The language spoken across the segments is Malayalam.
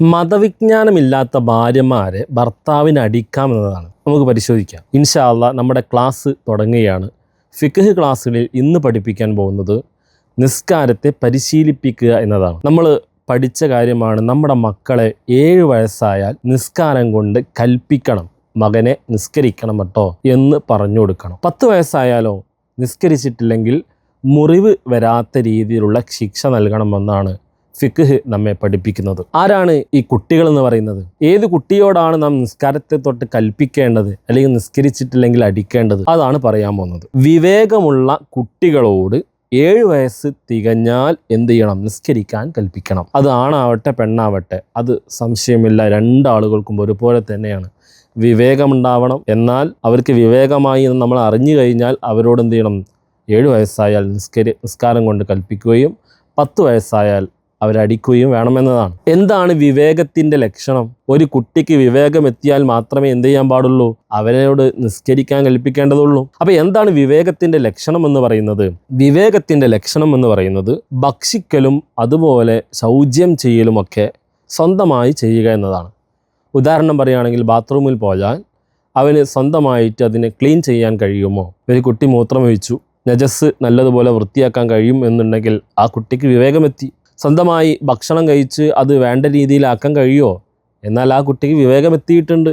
മതവിജ്ഞാനമില്ലാത്ത ഭാര്യമാരെ ഭർത്താവിന് അടിക്കാമെന്നതാണ്. നമുക്ക് പരിശോധിക്കാം. ഇൻഷാല്ല നമ്മുടെ ക്ലാസ് തുടങ്ങുകയാണ്. ഫിഖ് ക്ലാസ്സുകളിൽ ഇന്ന് പഠിപ്പിക്കാൻ പോകുന്നത് നിസ്കാരത്തെ പരിശീലിപ്പിക്കുക എന്നതാണ്. നമ്മൾ പഠിച്ച കാര്യമാണ് നമ്മുടെ മക്കളെ ഏഴ് വയസ്സായാൽ നിസ്കാരം കൊണ്ട് കൽപ്പിക്കണം. മകനെ നിസ്കരിക്കണം കേട്ടോ എന്ന് പറഞ്ഞു കൊടുക്കണം. പത്ത് വയസ്സായാലോ നിസ്കരിച്ചിട്ടില്ലെങ്കിൽ മുറിവ് വരാത്ത രീതിയിലുള്ള ശിക്ഷ നൽകണമെന്നാണ് ഫിഖ് നമ്മെ പഠിപ്പിക്കുന്നത്. ആരാണ് ഈ കുട്ടികൾ എന്ന് പറയുന്നത്? ഏത് കുട്ടിയോടാണ് നാം നിസ്കാരത്തെ തൊട്ട് കൽപ്പിക്കേണ്ടത്? അല്ലെങ്കിൽ നിസ്കരിച്ചിട്ടില്ലെങ്കിൽ അടിക്കേണ്ടത്? അതാണ് പറയാൻ പോകുന്നത്. വിവേകമുള്ള കുട്ടികളോട് ഏഴ് വയസ്സ് തികഞ്ഞാൽ എന്ത് ചെയ്യണം? നിസ്കരിക്കാൻ കൽപ്പിക്കണം. അത് ആണാവട്ടെ പെണ്ണാവട്ടെ അത് സംശയമില്ല. രണ്ടാളുകൾക്കും ഒരുപോലെ തന്നെയാണ്. വിവേകമുണ്ടാവണം. എന്നാൽ അവർക്ക് വിവേകമായി എന്ന് നമ്മൾ അറിഞ്ഞു കഴിഞ്ഞാൽ അവരോട് എന്ത് ചെയ്യണം? ഏഴ് വയസ്സായാൽ നിസ്കരി നിസ്കാരം കൊണ്ട് കൽപ്പിക്കുകയും പത്ത് വയസ്സായാൽ അവരടിക്കുകയും വേണമെന്നതാണ്. എന്താണ് വിവേകത്തിന്റെ ലക്ഷണം? ഒരു കുട്ടിക്ക് വിവേകം എത്തിയാൽ മാത്രമേ എന്ത് ചെയ്യാൻ പാടുള്ളൂ? അവരോട് നിസ്കരിക്കാൻ കൽപ്പിക്കേണ്ടതുള്ളൂ. അപ്പൊ എന്താണ് വിവേകത്തിന്റെ ലക്ഷണം എന്ന് പറയുന്നത്? വിവേകത്തിന്റെ ലക്ഷണം എന്ന് പറയുന്നത് ഭക്ഷിക്കലും അതുപോലെ സൗജ്യം ചെയ്യലുമൊക്കെ സ്വന്തമായി ചെയ്യുക എന്നതാണ്. ഉദാഹരണം പറയുകയാണെങ്കിൽ ബാത്റൂമിൽ പോയാൽ അവന് സ്വന്തമായിട്ട് അതിനെ ക്ലീൻ ചെയ്യാൻ കഴിയുമോ? ഒരു കുട്ടി മൂത്രമൊഴിച്ചു. നജസ് നല്ലതുപോലെ വൃത്തിയാക്കാൻ കഴിയും എന്നുണ്ടെങ്കിൽ ആ കുട്ടിക്ക് വിവേകമെത്തി. സ്വന്തമായി ഭക്ഷണം കഴിച്ച് അത് വേണ്ട രീതിയിലാക്കാൻ കഴിയുമോ? എന്നാൽ ആ കുട്ടിക്ക് വിവേകമെത്തിയിട്ടുണ്ട്.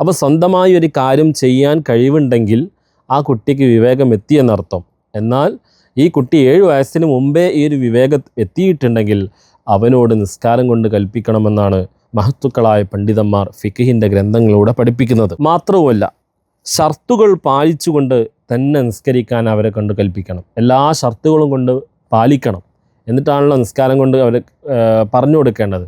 അപ്പോൾ സ്വന്തമായി ഒരു കാര്യം ചെയ്യാൻ കഴിവുണ്ടെങ്കിൽ ആ കുട്ടിക്ക് വിവേകം എത്തി എന്നർത്ഥം. എന്നാൽ ഈ കുട്ടി ഏഴ് വയസ്സിന് മുമ്പേ ഈ ഒരു വിവേക എത്തിയിട്ടുണ്ടെങ്കിൽ അവനോട് നിസ്കാരം കൊണ്ട് കൽപ്പിക്കണമെന്നാണ് മഹത്തുക്കളായ പണ്ഡിതന്മാർ ഫിഖിഹിന്റെ ഗ്രന്ഥങ്ങളിലൂടെ പഠിപ്പിക്കുന്നത്. മാത്രവുമല്ല ഷർത്തുകൾ പാലിച്ചുകൊണ്ട് തന്നെ നിസ്കരിക്കാൻ അവരെ കൊണ്ട് കൽപ്പിക്കണം. എല്ലാ ഷർത്തുകളും കൊണ്ട് പാലിക്കണം. എന്നിട്ടാണല്ലോ നിസ്കാരം കൊണ്ട് അവർ പറഞ്ഞു കൊടുക്കേണ്ടത്.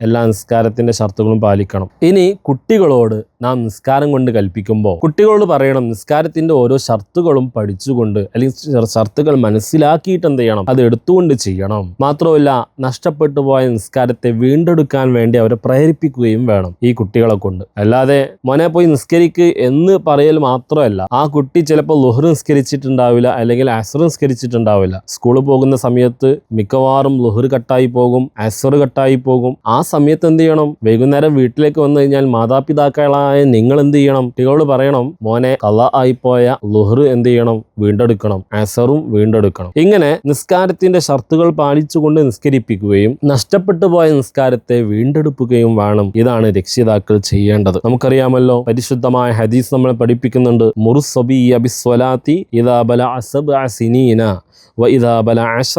എല്ലാ നിസ്കാരത്തിന്റെ ഷർത്തുകളും പാലിക്കണം. ഇനി കുട്ടികളോട് നാം നിസ്കാരം കൊണ്ട് കൽപ്പിക്കുമ്പോൾ കുട്ടികളോട് പറയണം നിസ്കാരത്തിന്റെ ഓരോ ഷർത്തുകളും പഠിച്ചുകൊണ്ട് അല്ലെങ്കിൽ ഷർത്തുകൾ മനസ്സിലാക്കിയിട്ട് എന്ത് ചെയ്യണം? അത് എടുത്തുകൊണ്ട് ചെയ്യണം. മാത്രമല്ല നഷ്ടപ്പെട്ടു പോയ നിസ്കാരത്തെ വീണ്ടെടുക്കാൻ വേണ്ടി അവരെ പ്രേരിപ്പിക്കുകയും വേണം ഈ കുട്ടികളെ കൊണ്ട്. അല്ലാതെ മോനെ പോയി നിസ്കരിക്ക് എന്ന് പറയൽ മാത്രമല്ല ആ കുട്ടി ചിലപ്പോൾ ലുഹർ നിസ്കരിച്ചിട്ടുണ്ടാവില്ല അല്ലെങ്കിൽ അസർ നിസ്കരിച്ചിട്ടുണ്ടാവില്ല. സ്കൂളിൽ പോകുന്ന സമയത്ത് മിക്കവാറും ലുഹർ കട്ടായി പോകും അസർ കട്ടായി പോകും. ആ സമയത്ത് എന്ത് ചെയ്യണം? വൈകുന്നേരം വീട്ടിലേക്ക് വന്നു കഴിഞ്ഞാൽ മാതാപിതാക്കളായ നിങ്ങൾ എന്ത് ചെയ്യണം? കുട്ടികളോട് പറയണം മോനെ കല ആയിപ്പോയ ലുഹർ എന്ത് ചെയ്യണം? വീണ്ടെടുക്കണം. അസറും വീണ്ടെടുക്കണം. ഇങ്ങനെ നിസ്കാരത്തിന്റെ ഷർത്തുകൾ പാലിച്ചുകൊണ്ട് നിസ്കരിപ്പിക്കുകയും നഷ്ടപ്പെട്ടു പോയ നിസ്കാരത്തെ വീണ്ടെടുക്കുകയും വേണം. ഇതാണ് രക്ഷിതാക്കൾ ചെയ്യേണ്ടത്. നമുക്കറിയാമല്ലോ പരിശുദ്ധമായ ഹദീസ് നമ്മളെ പഠിപ്പിക്കുന്നുണ്ട് മുറുസബി അബിസ്വലാത്തി ഇതാ ബല അസബ് സിനീന.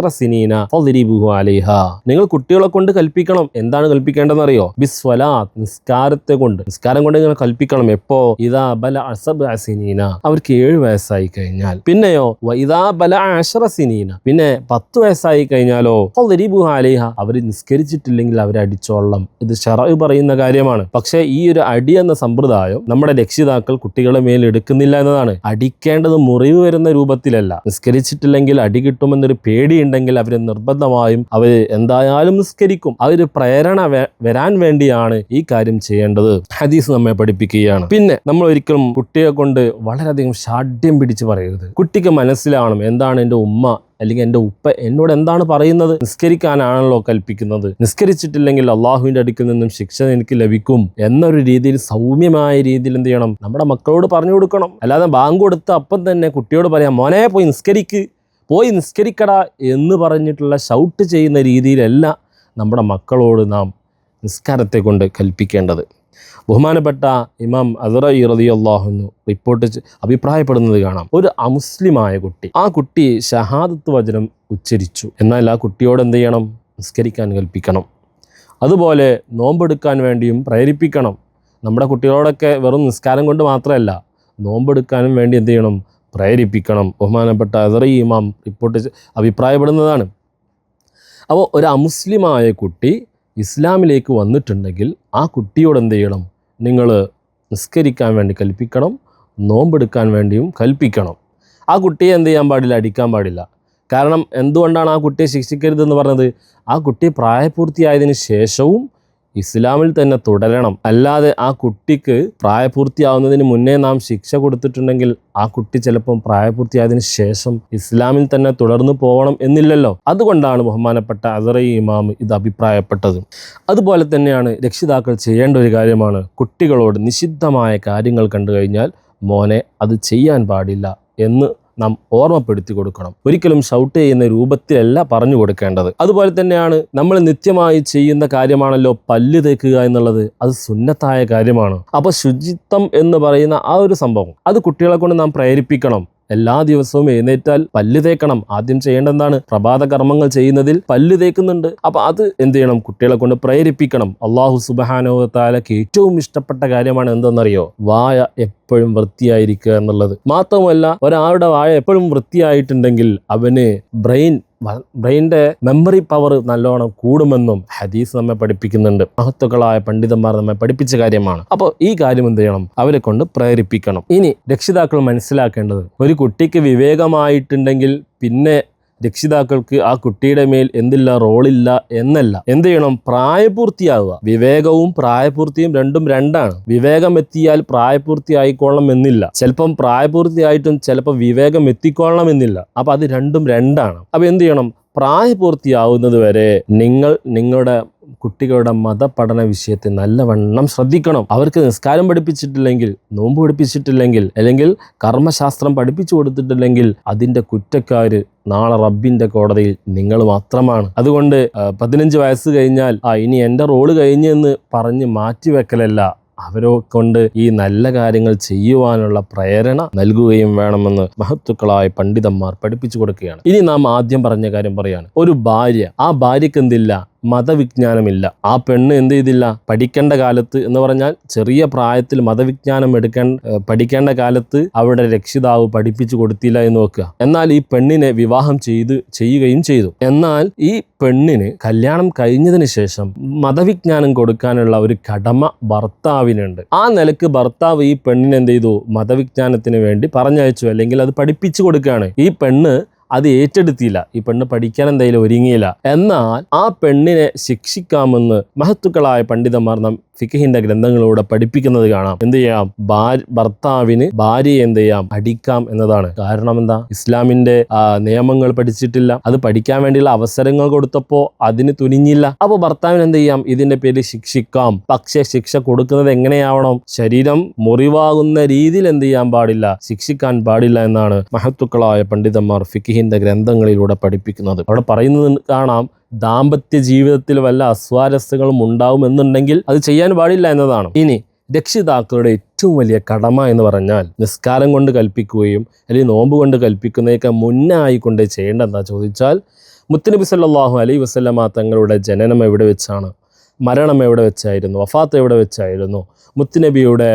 സിനീന നിങ്ങൾ കുട്ടികളെ കൊണ്ട് കൽപ്പിക്കണം. എന്താണ് കൽപ്പിക്കേണ്ടതെന്ന് അറിയോ ബിസ്വലാത്ത് നിസ്കാരത്തെ കൊണ്ട്. നിസ്കാരം കൊണ്ട് നിങ്ങൾ കൽപ്പിക്കണം. എപ്പോ? ഇതാ ബല അസബ് സിനീന. അവർക്ക് ഏഴ് വയസ്സായി കഴിഞ്ഞാൽ. പിന്നെയോ വൈദാ ബല അശ്ര സിനീന. പിന്നെ പത്ത് വയസ്സായി കഴിഞ്ഞാലോ? ഫദ്രിബുഹു അവർ നിസ്കരിച്ചിട്ടില്ലെങ്കിൽ അവരെ അടിച്ചോളണം. ഇത് ഷറവ് പറയുന്ന കാര്യമാണ്. പക്ഷേ ഈ ഒരു അടി എന്ന സമ്പ്രദായം നമ്മുടെ രക്ഷിതാക്കൾ കുട്ടികളെ മേൽ എടുക്കുന്നില്ല എന്നതാണ്. അടിക്കേണ്ടത് മുറിവ് വരുന്ന രൂപത്തിലല്ല. നിസ്കരിച്ചിട്ടില്ലെങ്കിൽ അടി കിട്ടുമെന്നൊരു പേടിയുണ്ടെങ്കിൽ അവർ നിർബന്ധമായും അവർ എന്തായാലും നിസ്കരിക്കും. ഒരു പ്രേരണ വരാൻ വേണ്ടിയാണ് ഈ കാര്യം ചെയ്യേണ്ടത്. ഹദീസ് നമ്മെ പഠിപ്പിക്കുകയാണ്. പിന്നെ നമ്മൾ ഒരിക്കലും കുട്ടിയെ കൊണ്ട് വളരെയധികം ഷാഠ്യം പിടിച്ച് പറയരുത്. കുട്ടിക്ക് മനസ്സിലാവണം എന്താണ് എന്റെ ഉമ്മ അല്ലെങ്കിൽ എന്റെ ഉപ്പ എന്നോട് എന്താണ് പറയുന്നത്? നിസ്കരിക്കാനാണല്ലോ കൽപ്പിക്കുന്നത്. നിസ്കരിച്ചിട്ടില്ലെങ്കിൽ അള്ളാഹുവിന്റെ അടുക്കിൽ നിന്നും ശിക്ഷ എനിക്ക് ലഭിക്കും എന്നൊരു രീതിയിൽ സൗമ്യമായ രീതിയിൽ എന്ത് ചെയ്യണം? നമ്മുടെ മക്കളോട് പറഞ്ഞു കൊടുക്കണം. അല്ലാതെ ബാങ്ക് കൊടുത്ത അപ്പം തന്നെ കുട്ടിയോട് പറയാം മോനെ പോയി നിസ്കരിക്ക്. പോയി നിസ്കരിക്കട എന്ന് പറഞ്ഞിട്ടുള്ള ഷൗട്ട് ചെയ്യുന്ന രീതിയിലല്ല നമ്മുടെ മക്കളോട് നാം നിസ്കാരത്തെ കൊണ്ട് കൽപ്പിക്കേണ്ടത്. ബഹുമാനപ്പെട്ട ഇമാം അസറ റതി അള്ളാഹുന്നു റിപ്പോർട്ട് അഭിപ്രായപ്പെടുന്നത് കാണാം. ഒരു അമുസ്ലിമായ കുട്ടി ആ കുട്ടി ഷഹാദത്ത് വചനം ഉച്ചരിച്ചു. എന്നാൽ ആ കുട്ടിയോട് എന്ത് ചെയ്യണം? നിസ്കരിക്കാൻ കൽപ്പിക്കണം. അതുപോലെ നോമ്പെടുക്കാൻ വേണ്ടിയും പ്രേരിപ്പിക്കണം. നമ്മുടെ കുട്ടികളോടൊക്കെ വെറും നിസ്കാരം കൊണ്ട് മാത്രമല്ല നോമ്പെടുക്കാനും വേണ്ടി എന്ത് ചെയ്യണം? പ്രേരിപ്പിക്കണം. ബഹുമാനപ്പെട്ട അസറ ഇമാം റിപ്പോർട്ട് അഭിപ്രായപ്പെടുന്നതാണ്. അപ്പോൾ ഒരു അമുസ്ലിമായ കുട്ടി ഇസ്ലാമിലേക്ക് വന്നിട്ടുണ്ടെങ്കിൽ ആ കുട്ടിയോട് എന്ത് ചെയ്യണം? നിങ്ങൾ നിസ്കരിക്കാൻ വേണ്ടി കൽപ്പിക്കണം നോമ്പെടുക്കാൻ വേണ്ടിയും കൽപ്പിക്കണം. ആ കുട്ടിയെ എന്ത് ചെയ്യാൻ പാടില്ല? അടിക്കാൻ പാടില്ല. കാരണം എന്തുകൊണ്ടാണ് ആ കുട്ടിയെ ശിക്ഷിക്കരുതെന്ന് പറഞ്ഞത്? ആ കുട്ടി പ്രായപൂർത്തിയായതിനു ശേഷവും ഇസ്ലാമിൽ തന്നെ തുടരണം. അല്ലാതെ ആ കുട്ടിക്ക് പ്രായപൂർത്തിയാവുന്നതിന് മുന്നേ നാം ശിക്ഷ കൊടുത്തിട്ടുണ്ടെങ്കിൽ ആ കുട്ടി ചിലപ്പം പ്രായപൂർത്തിയായതിന് ശേഷം ഇസ്ലാമിൽ തന്നെ തുടർന്നു പോകണം എന്നില്ലല്ലോ. അതുകൊണ്ടാണ് ബഹുമാനപ്പെട്ട അസറൈ ഇമാം ഇത് അഭിപ്രായപ്പെട്ടത്. അതുപോലെ തന്നെയാണ് രക്ഷിതാക്കൾ ചെയ്യേണ്ട ഒരു കാര്യമാണ്. കുട്ടികളോട് നിഷിദ്ധമായ കാര്യങ്ങൾ കണ്ടു കഴിഞ്ഞാൽ മോനെ അത് ചെയ്യാൻ പാടില്ല എന്ന് നാം ഓർമ്മപ്പെടുത്തി കൊടുക്കണം. ഒരിക്കലും ഷൗട്ട് ചെയ്യുന്ന രൂപത്തിലല്ല പറഞ്ഞു കൊടുക്കേണ്ടത്. അതുപോലെ തന്നെയാണ് നമ്മൾ നിത്യമായി ചെയ്യുന്ന കാര്യമാണല്ലോ പല്ല് തേക്കുക എന്നുള്ളത്. അത് സുന്നത്തായ കാര്യമാണ്. അപ്പോൾ ശുചിത്വം എന്ന് പറയുന്ന ആ ഒരു സംഭവം. അത് കുട്ടികളെ കൊണ്ട് നാം പ്രേരിപ്പിക്കണം. എല്ലാ ദിവസവും എഴുന്നേറ്റാൽ പല്ല് തേക്കണം. ആദ്യം ചെയ്യേണ്ട എന്താണ് പ്രഭാത കർമ്മങ്ങൾ ചെയ്യുന്നതിൽ പല്ല് തേക്കുന്നുണ്ട്. അപ്പൊ അത് എന്ത് ചെയ്യണം? കുട്ടികളെ കൊണ്ട് പ്രേരിപ്പിക്കണം. അള്ളാഹു സുബാനോത്താലക്ക് ഏറ്റവും ഇഷ്ടപ്പെട്ട കാര്യമാണ് എന്തെന്നറിയോ? വായ എപ്പോഴും വൃത്തിയായിരിക്കുക എന്നുള്ളത്. മാത്രമല്ല ഒരാളുടെ വായ എപ്പോഴും വൃത്തിയായിട്ടുണ്ടെങ്കിൽ അവന് ബ്രെയിൻ ബ്രെയിന്റെ മെമ്മറി പവർ നല്ലോണം കൂടുമെന്നും ഹദീസ് നമ്മെ പഠിപ്പിക്കുന്നുണ്ട്. മഹത്തുക്കളായ പണ്ഡിതന്മാർ നമ്മെ പഠിപ്പിച്ച കാര്യമാണ്. അപ്പോൾ ഈ കാര്യം എന്ത് ചെയ്യണം? അവരെ കൊണ്ട് പ്രേരിപ്പിക്കണം. ഇനി രക്ഷിതാക്കൾ മനസ്സിലാക്കേണ്ടത് ഒരു കുട്ടിക്ക് വിവേകമായിട്ടുണ്ടെങ്കിൽ പിന്നെ രക്ഷിതാക്കൾക്ക് ആ കുട്ടിയുടെ മേൽ എന്തില്ല റോളില്ല എന്നല്ല. എന്ത് ചെയ്യണം? പ്രായപൂർത്തിയാവുക. വിവേകവും പ്രായപൂർത്തിയും രണ്ടും രണ്ടാണ്. വിവേകം എത്തിയാൽ പ്രായപൂർത്തിയായിക്കൊള്ളണം എന്നില്ല. ചിലപ്പം പ്രായപൂർത്തിയായിട്ടും ചിലപ്പോൾ വിവേകം എത്തിക്കൊള്ളണം എന്നില്ല. അപ്പൊ അത് രണ്ടും രണ്ടാണ്. അപ്പൊ എന്ത് ചെയ്യണം? പ്രായപൂർത്തിയാവുന്നത് വരെ നിങ്ങൾ നിങ്ങളുടെ കുട്ടികളുടെ മതപഠന വിഷയത്തെ നല്ലവണ്ണം ശ്രദ്ധിക്കണം. അവർക്ക് നിസ്കാരം പഠിപ്പിച്ചിട്ടില്ലെങ്കിൽ നോമ്പ് പഠിപ്പിച്ചിട്ടില്ലെങ്കിൽ അല്ലെങ്കിൽ കർമ്മശാസ്ത്രം പഠിപ്പിച്ചു കൊടുത്തിട്ടില്ലെങ്കിൽ അതിന്റെ കുറ്റക്കാർ നാളെ റബ്ബിന്റെ കോടതിയിൽ നിങ്ങൾ മാത്രമാണ്. അതുകൊണ്ട് പതിനഞ്ച് വയസ്സ് കഴിഞ്ഞാൽ ആ ഇനി എന്റെ റോൾ കഴിഞ്ഞെന്ന് പറഞ്ഞ് മാറ്റിവെക്കലല്ല. അവരെ കൊണ്ട് ഈ നല്ല കാര്യങ്ങൾ ചെയ്യുവാനുള്ള പ്രേരണ നൽകുകയും വേണമെന്ന് മഹത്തുക്കളായ പണ്ഡിതന്മാർ പഠിപ്പിച്ചു കൊടുക്കുകയാണ്. ഇനി നാം ആദ്യം പറഞ്ഞ കാര്യം പറയാണ്. ഒരു ഭാര്യ ആ ഭാര്യക്ക് എന്തില്ല? മതവിജ്ഞാനമില്ല. ആ പെണ്ണ് എന്ത് ചെയ്തില്ല? പഠിക്കേണ്ട കാലത്ത് എന്ന് പറഞ്ഞാൽ ചെറിയ പ്രായത്തിൽ മതവിജ്ഞാനം എടുക്കാൻ പഠിക്കേണ്ട കാലത്ത് അവരുടെ രക്ഷിതാവ് പഠിപ്പിച്ചു കൊടുത്തില്ല എന്ന് നോക്കുക എന്നാൽ ഈ പെണ്ണിനെ വിവാഹം ചെയ്ത് ചെയ്യുകയും ചെയ്തു. എന്നാൽ ഈ പെണ്ണിന് കല്യാണം കഴിഞ്ഞതിന് ശേഷം മതവിജ്ഞാനം കൊടുക്കാനുള്ള ഒരു കടമ ഭർത്താവിനുണ്ട്. ആ നിലയ്ക്ക് ഭർത്താവ് ഈ പെണ്ണിനെ എന്ത് ചെയ്തു? മതവിജ്ഞാനത്തിന് വേണ്ടി പറഞ്ഞയച്ചു. അല്ലെങ്കിൽ അത് പഠിപ്പിച്ചു കൊടുക്കുകയാണ്. ഈ പെണ്ണ് അത് ഏറ്റെടുത്തില്ല. ഈ പെണ്ണ് പഠിക്കാൻ എന്തായാലും ഒരുങ്ങിയില്ല. എന്നാൽ ആ പെണ്ണിനെ ശിക്ഷിക്കാമെന്ന് മഹത്തുക്കളായ പണ്ഡിതന്മാർ നാം ഫിഖഹിന്റെ ഗ്രന്ഥങ്ങളിലൂടെ പഠിപ്പിക്കുന്നത് കാണാം. എന്ത് ചെയ്യാം? ഭർത്താവിന് ഭാര്യയെ എന്ത് ചെയ്യാം? അടിക്കാം എന്നതാണ്. കാരണം എന്താ? ഇസ്ലാമിന്റെ നിയമങ്ങൾ പഠിച്ചിട്ടില്ല. അത് പഠിക്കാൻ വേണ്ടിയുള്ള അവസരങ്ങൾ കൊടുത്തപ്പോ അതിന് തുനിഞ്ഞില്ല. അപ്പൊ ഭർത്താവിന് എന്ത് ചെയ്യാം? ഇതിന്റെ പേരിൽ ശിക്ഷിക്കാം. പക്ഷേ ശിക്ഷ കൊടുക്കുന്നത് എങ്ങനെയാവണം? ശരീരം മുറിവാകുന്ന രീതിയിൽ എന്ത് ചെയ്യാൻ പാടില്ല? ശിക്ഷിക്കാൻ പാടില്ല എന്നാണ് മഹത്തുക്കളായ പണ്ഡിതന്മാർ ഫിഖിഹിന്റെ ഗ്രന്ഥങ്ങളിലൂടെ പഠിപ്പിക്കുന്നത്. അവിടെ പറയുന്നത് കാണാം. ദാമ്പത്യ ജീവിതത്തിൽ വല്ല അസ്വാരസ്യങ്ങളും ഉണ്ടാവുമെന്നുണ്ടെങ്കിൽ അത് ചെയ്യാൻ പാടില്ല എന്നതാണ്. ഇനി രക്ഷിതാക്കളുടെ ഏറ്റവും വലിയ കടമ എന്ന് പറഞ്ഞാൽ നിസ്കാരം കൊണ്ട് കൽപ്പിക്കുകയും അല്ലെങ്കിൽ നോമ്പ് കൊണ്ട് കൽപ്പിക്കുന്നതൊക്കെ മുന്നായിക്കൊണ്ട് ചെയ്യേണ്ട എന്താ ചോദിച്ചാൽ മുത്തനബി സല്ലാഹു അലൈ വസല്ലമ തങ്ങളുടെ ജനനം എവിടെ വെച്ചാണ്? മരണം എവിടെ വെച്ചായിരുന്നു? വഫാത്ത് എവിടെ വെച്ചായിരുന്നു? മുത്തുനബിയുടെ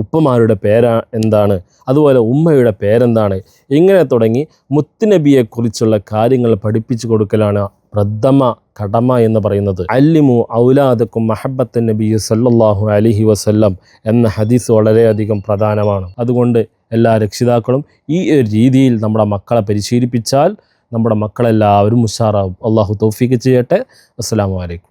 ഉപ്പമാരുടെ പേരാ എന്താണ്? അതുപോലെ ഉമ്മയുടെ പേരെന്താണ്? ഇങ്ങനെ തുടങ്ങി മുത്തുനബിയെക്കുറിച്ചുള്ള കാര്യങ്ങൾ പഠിപ്പിച്ചു കൊടുക്കലാണ് പ്രഥമ കടമ എന്ന് പറയുന്നത്. അല്ലിമു ഔലാദക്കും മഹബത്ത് നബി സല്ലാഹു അലിഹി വസല്ലം എന്ന ഹദീസ് വളരെയധികം പ്രധാനമാണ്. അതുകൊണ്ട് എല്ലാ രക്ഷിതാക്കളും ഈ ഒരു രീതിയിൽ നമ്മുടെ മക്കളെ പരിശീലിപ്പിച്ചാൽ നമ്മുടെ മക്കളെല്ലാവരും ഉഷാറാവും. അള്ളാഹു തൗഫീക്ക് ചെയ്യട്ടെ. അസ്സാം അലൈക്കും.